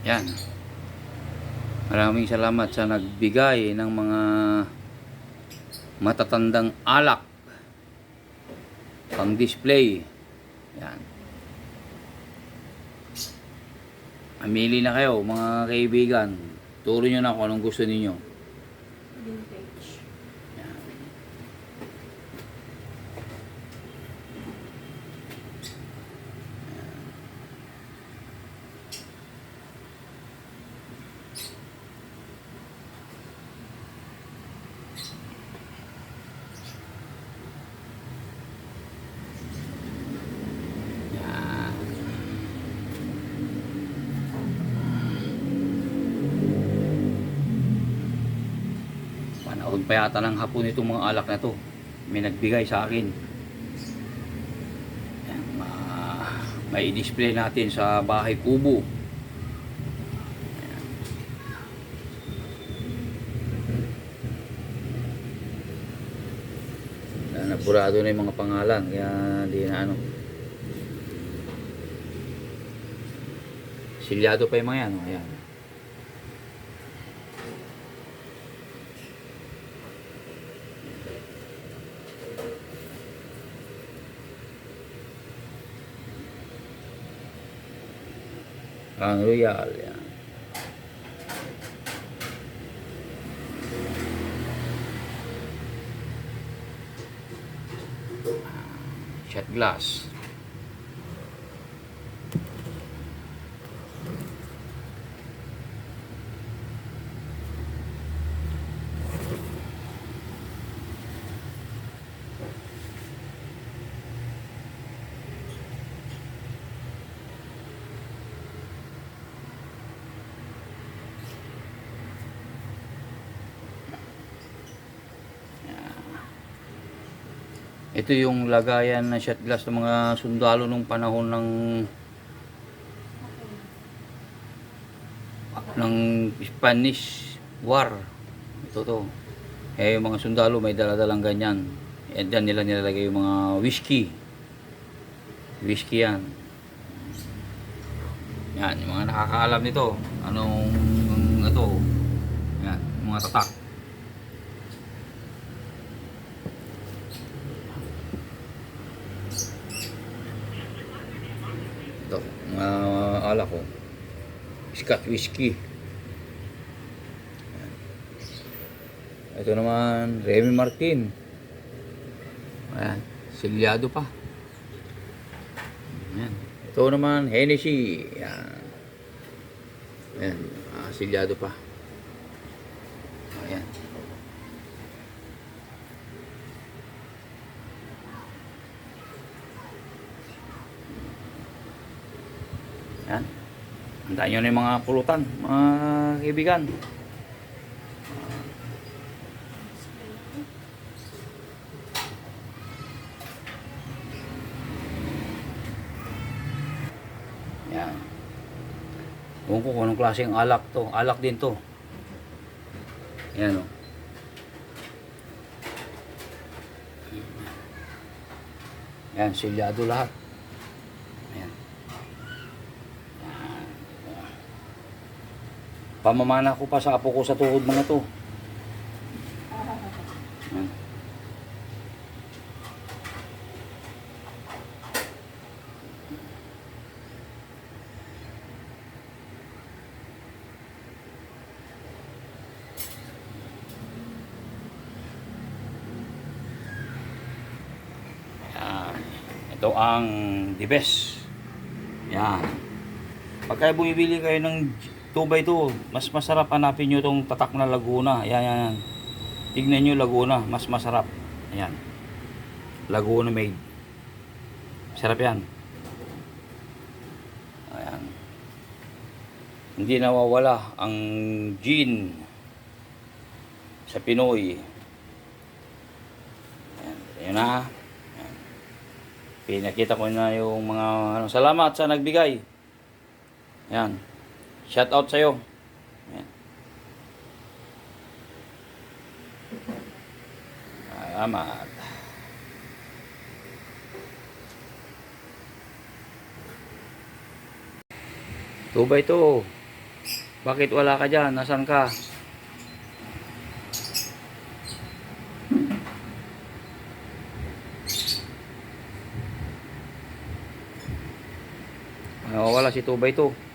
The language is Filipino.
Yan. Maraming salamat sa nagbigay ng mga matatandang alak pang display. Yan. Amili na kayo mga kaibigan. Turo nyo na kung anong gusto ninyo. Vintage. Yan. Panahon pa yata ng hapon itong mga alak na to. May nagbigay sa akin. Yan, ma- may display natin sa bahay kubo. Yan. Napurado na yung mga pangalan. Kaya di na ano. Silyado pa yung mga yan. Ayan. Ang Royal. Yan. Shot glass. Ito yung lagayan na shot glass ng mga sundalo nung panahon ng ng Spanish War. Ito to. Eh, yung mga sundalo may daladalang ganyan. Eh, dyan nila nilalagay yung mga whiskey. Whiskey yan. Yan, yung mga nakakaalam nito. Anong, ito. Yan, mga tatak. Mga alak ko. Scotch whiskey. Ito naman, Remy Martin. Ayan, silyado pa. Ayan. Ito naman, Hennessy. Ayan. Ayan, ah, silyado pa. Ayan. Yan. Handaan nyo na yung mga pulutan, mga kaibigan. Yan. Huwag ko kung anong klaseng alak to. Alak din to. Yan o. Yan, silyado lahat. Pamamana ko pa sa apo ko sa tuhod mga to. Yan. Ito ang the best. Yan. Pagka bumibili kayo ng 2x2, mas masarap hanapin nyo itong tatak na Laguna. Yan, yan, yan. Tignan nyo Laguna, mas masarap. Ayan. Laguna made. Sarap yan. Ayan. Hindi nawawala ang gin sa Pinoy. Ayan. Ayan na. Ayan. Pinakita ko na yung mga ano, salamat sa nagbigay. Ayan. Shout out sa'yo. Ayan. Salamat. Two by two. Bakit wala ka dyan? Nasaan ka? Ah, wala si 2 by 2